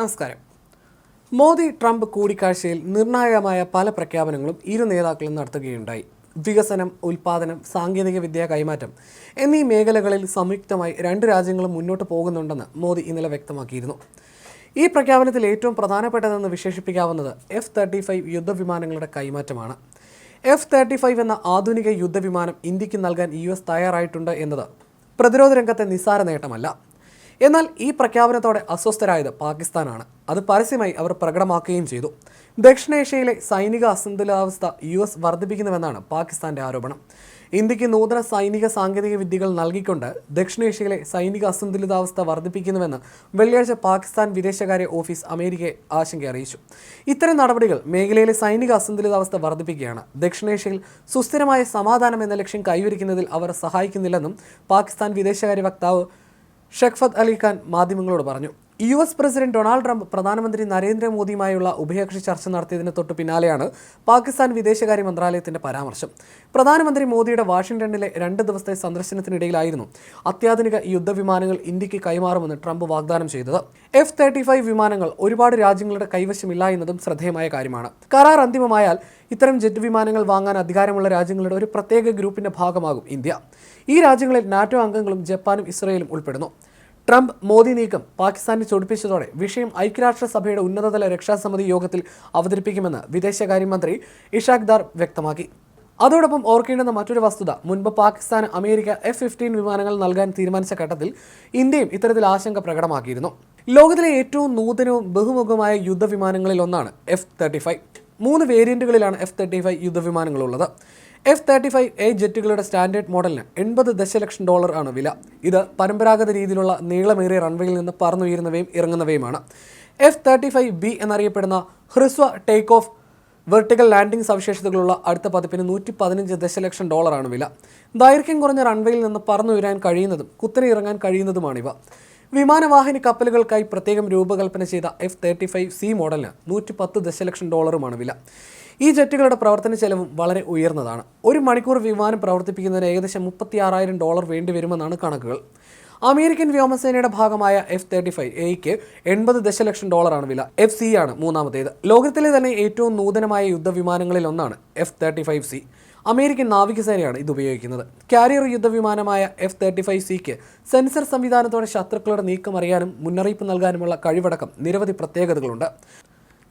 നമസ്കാരം. മോദി ട്രംപ് കൂടിക്കാഴ്ചയിൽ നിർണായകമായ പല പ്രഖ്യാപനങ്ങളും ഇരു നേതാക്കളും നടത്തുകയുണ്ടായി. വികസനം ഉൽപാദനം സാങ്കേതിക വിദ്യ കൈമാറ്റം എന്നീ മേഖലകളിൽ സംയുക്തമായി രണ്ട് രാജ്യങ്ങളും മുന്നോട്ട് പോകുന്നുണ്ടെന്ന് മോദി ഇന്നലെ വ്യക്തമാക്കിയിരുന്നു. ഈ പ്രഖ്യാപനത്തിൽ ഏറ്റവും പ്രധാനപ്പെട്ടതെന്ന് വിശേഷിപ്പിക്കാവുന്നത് എഫ് തേർട്ടി ഫൈവ് യുദ്ധവിമാനങ്ങളുടെ കൈമാറ്റമാണ്. എഫ് തേർട്ടി ഫൈവ് എന്ന ആധുനിക യുദ്ധവിമാനം ഇന്ത്യയ്ക്ക് നൽകാൻ യു എസ് തയ്യാറായിട്ടുണ്ട് എന്നത് പ്രതിരോധ രംഗത്തെ നിസ്സാര നേട്ടമല്ല. എന്നാൽ ഈ പ്രഖ്യാപനത്തോടെ അസ്വസ്ഥരായത് പാകിസ്ഥാനാണ്. അത് പരസ്യമായി അവർ പ്രകടമാക്കുകയും ചെയ്തു. ദക്ഷിണേഷ്യയിലെ സൈനിക അസന്തുലിതാവസ്ഥ യു എസ് വർദ്ധിപ്പിക്കുന്നുവെന്നാണ് പാകിസ്ഥാന്റെ ആരോപണം. ഇന്ത്യയ്ക്ക് നൂതന സൈനിക സാങ്കേതിക വിദ്യകൾ നൽകിക്കൊണ്ട് ദക്ഷിണേഷ്യയിലെ സൈനിക അസന്തുലിതാവസ്ഥ വർദ്ധിപ്പിക്കുന്നുവെന്ന് വെള്ളിയാഴ്ച പാകിസ്ഥാൻ വിദേശകാര്യ ഓഫീസ് അമേരിക്കയെ ആശങ്ക അറിയിച്ചു. ഇത്തരം നടപടികൾ മേഖലയിലെ സൈനിക അസന്തുലിതാവസ്ഥ വർദ്ധിപ്പിക്കുകയാണ്. ദക്ഷിണേഷ്യയിൽ സുസ്ഥിരമായ സമാധാനം എന്ന ലക്ഷ്യം കൈവരിക്കുന്നതിൽ അവർ സഹായിക്കുന്നില്ലെന്നും പാകിസ്ഥാൻ വിദേശകാര്യ വക്താവ് ഷെഖ്ഫത്ത് അലിഖാൻ മാധ്യമങ്ങളോട് പറഞ്ഞു U S president Donald Trump പ്രധാനമന്ത്രി നരേന്ദ്രമോദിയുമായുള്ള ഉഭയകക്ഷി ചർച്ച നടത്തിയതിന് തൊട്ടു പിന്നാലെയാണ് പാകിസ്ഥാൻ വിദേശകാര്യ മന്ത്രാലയത്തിന്റെ പരാമർശം. പ്രധാനമന്ത്രി മോദിയുടെ വാഷിംഗ്ടണിലെ രണ്ട് ദിവസത്തെ സന്ദർശനത്തിനിടയിലായിരുന്നു അത്യാധുനിക യുദ്ധവിമാനങ്ങൾ ഇന്ത്യയ്ക്ക് കൈമാറുമെന്ന് ട്രംപ് വാഗ്ദാനം ചെയ്തത്. എഫ് തേർട്ടി ഫൈവ് വിമാനങ്ങൾ ഒരുപാട് രാജ്യങ്ങളുടെ കൈവശമില്ല എന്നതും ശ്രദ്ധേയമായ കാര്യമാണ്. കരാർ അന്തിമമായാൽ ഇത്തരം ജെറ്റ് വിമാനങ്ങൾ വാങ്ങാൻ അധികാരമുള്ള രാജ്യങ്ങളുടെ ഒരു പ്രത്യേക ഗ്രൂപ്പിന്റെ ഭാഗമാകും ഇന്ത്യ. ഈ രാജ്യങ്ങളിൽ നാറ്റോ അംഗങ്ങളും ജപ്പാനും ഇസ്രയേലും ഉൾപ്പെടുന്നു. ട്രംപ് മോദി നീക്കം പാകിസ്ഥാനെ ചൊടിപ്പിച്ചതോടെ വിഷയം ഐക്യരാഷ്ട്രസഭയുടെ ഉന്നതതല രക്ഷാസമിതി യോഗത്തിൽ അവതരിപ്പിക്കുമെന്ന് വിദേശകാര്യമന്ത്രി ഇഷാഖ് ദാർ വ്യക്തമാക്കി. അതോടൊപ്പം ഓർക്കേണ്ടുന്ന മറ്റൊരു വസ്തുത മുൻപ് പാകിസ്ഥാന് അമേരിക്ക എഫ് ഫിഫ്റ്റീൻ വിമാനങ്ങൾ നൽകാൻ തീരുമാനിച്ച ഘട്ടത്തിൽ ഇന്ത്യയും ഇത്തരത്തിൽ ആശങ്ക പ്രകടമാക്കിയിരുന്നു. ലോകത്തിലെ ഏറ്റവും നൂതനവും ബഹുമുഖമായ യുദ്ധവിമാനങ്ങളിൽ ഒന്നാണ് എഫ് തേർട്ടി ഫൈവ് മൂന്ന് വേരിയന്റുകളിലാണ് എഫ് തേർട്ടി ഫൈവ് യുദ്ധവിമാനങ്ങളുള്ളത്. എഫ് തേർട്ടി ഫൈവ് എ ജെറ്റുകളുടെ സ്റ്റാൻഡേർഡ് മോഡലിന് എൺപത് ദശലക്ഷം ഡോളർ ആണ് വില. ഇത് പരമ്പരാഗത രീതിയിലുള്ള നീളമേറിയ റൺവേയിൽ നിന്ന് പറന്നുയരുന്നവയും ഇറങ്ങുന്നവയുമാണ്. എഫ് തേർട്ടി ഫൈവ് ബി എന്നറിയപ്പെടുന്ന ഹ്രസ്വ ടേക്ക് ഓഫ് വെർട്ടിക്കൽ ലാൻഡിംഗ് സവിശേഷതകളുള്ള അടുത്ത പതിപ്പിന് നൂറ്റി പതിനഞ്ച് ദശലക്ഷം ഡോളറാണ് വില. ദൈർഘ്യം കുറഞ്ഞ റൺവേയിൽ നിന്ന് പറന്നുയരാൻ കഴിയുന്നതും കുത്തനെ ഇറങ്ങാൻ കഴിയുന്നതുമാണിവ. വിമാനവാഹിനി കപ്പലുകൾക്കായി പ്രത്യേകം രൂപകൽപ്പന ചെയ്ത എഫ് തേർട്ടി ഫൈവ് സി മോഡലിന് നൂറ്റി പത്ത് ദശലക്ഷം ഡോളറുമാണ് വില. ഈ ജെറ്റുകളുടെ പ്രവർത്തന ചെലവും വളരെ ഉയർന്നതാണ്. ഒരു മണിക്കൂർ വിമാനം പ്രവർത്തിപ്പിക്കുന്നതിന് ഏകദേശം മുപ്പത്തി ആറായിരം ഡോളർ വേണ്ടിവരുമെന്നാണ് കണക്കുകൾ. അമേരിക്കൻ വ്യോമസേനയുടെ ഭാഗമായ എഫ് തേർട്ടി ഫൈവ് എയ്ക്ക് എൺപത് ദശലക്ഷം ഡോളറാണ് വില. എഫ് സി ആണ് മൂന്നാമത്തേത്. ലോകത്തിലെ തന്നെ ഏറ്റവും നൂതനമായ യുദ്ധവിമാനങ്ങളിൽ ഒന്നാണ് F thirty five C. American നാവികസേനയാണ് ഇത് ഉപയോഗിക്കുന്നത്. കാരിയർ യുദ്ധവിമാനമായ എഫ് തേർട്ടി ഫൈവ് സിക്ക് സെൻസർ സംവിധാനത്തോടെ ശത്രുക്കളുടെ നീക്കം അറിയാനും മുന്നറിയിപ്പ് നൽകാനുമുള്ള കഴിവടക്കം നിരവധി പ്രത്യേകതകളുണ്ട്.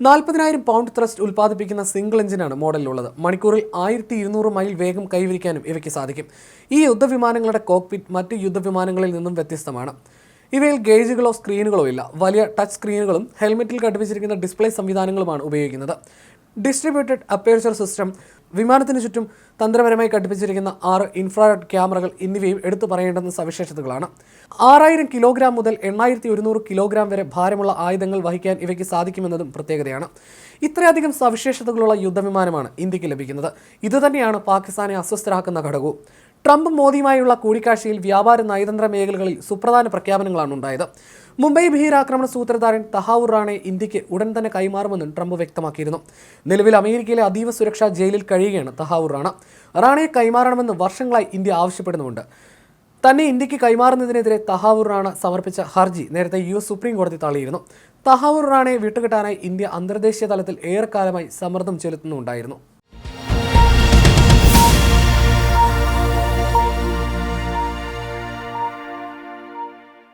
നാൽപ്പതിനായിരം പൗണ്ട് ത്രസ്റ്റ് ഉൽപ്പാദിപ്പിക്കുന്ന സിംഗിൾ എഞ്ചിനാണ് മോഡലിലുള്ളത്. മണിക്കൂറിൽ ആയിരത്തി ഇരുന്നൂറ് മൈൽ വേഗം കൈവരിക്കാനും ഇവയ്ക്ക് സാധിക്കും. ഈ യുദ്ധവിമാനങ്ങളുടെ കോക്പിറ്റ് മറ്റ് യുദ്ധവിമാനങ്ങളിൽ നിന്നും വ്യത്യസ്തമാണ്. ഇവയിൽ ഗേജുകളോ സ്ക്രീനുകളോ ഇല്ല. വലിയ ടച്ച് സ്ക്രീനുകളും ഹെൽമെറ്റിൽ ഘടിപ്പിച്ചിരിക്കുന്ന ഡിസ്പ്ലേ സംവിധാനങ്ങളുമാണ് ഉപയോഗിക്കുന്നത്. ഡിസ്ട്രിബ്യൂട്ടഡ് അപ്പേർച്ചർ സിസ്റ്റം വിമാനത്തിന് ചുറ്റും തന്ത്രപരമായി ഘടിപ്പിച്ചിരിക്കുന്ന ആറ് ഇൻഫ്രാറെഡ് ക്യാമറകൾ എന്നിവയും എടുത്തു പറയേണ്ടുന്ന സവിശേഷതകളാണ്. ആറായിരം കിലോഗ്രാം മുതൽ എണ്ണായിരത്തി ഒരുന്നൂറ് കിലോഗ്രാം വരെ ഭാരമുള്ള ആയുധങ്ങൾ വഹിക്കാൻ ഇവയ്ക്ക് സാധിക്കുമെന്നതും പ്രത്യേകതയാണ്. ഇത്രയധികം സവിശേഷതകളുള്ള യുദ്ധവിമാനമാണ് ഇന്ത്യയ്ക്ക് ലഭിക്കുന്നത്. ഇതുതന്നെയാണ് പാകിസ്ഥാനെ അസ്വസ്ഥരാക്കുന്ന ഘടകവും. ട്രംപ് മോദിയുമായുള്ള കൂടിക്കാഴ്ചയിൽ വ്യാപാര നയതന്ത്ര മേഖലകളിൽ സുപ്രധാന പ്രഖ്യാപനങ്ങളാണ് ഉണ്ടായത്. മുംബൈ ഭീകരാക്രമണ സൂത്രധാരൻ തഹാവൂർ റാണെ ഇന്ത്യയ്ക്ക് ഉടൻ തന്നെ കൈമാറുമെന്നും ട്രംപ് വ്യക്തമാക്കിയിരുന്നു. നിലവിൽ അമേരിക്കയിലെ അതീവ സുരക്ഷാ ജയിലിൽ കഴിയുകയാണ് തഹാവൂർ റാണ. റാണയെ കൈമാറണമെന്ന് വർഷങ്ങളായി ഇന്ത്യ ആവശ്യപ്പെടുന്നുണ്ട് തന്നെ ഇന്ത്യയ്ക്ക് കൈമാറുന്നതിനെതിരെ തഹാവൂർ റാണ സമർപ്പിച്ച ഹർജി നേരത്തെ യു എസ് സുപ്രീം കോടതി തള്ളിയിരുന്നു. തഹാവൂർ റാണയെ വിട്ടുകിട്ടാനായി ഇന്ത്യ അന്തർദേശീയ തലത്തിൽ ഏറെക്കാലമായി സമ്മർദ്ദം ചെലുത്തുന്നുണ്ടായിരുന്നു.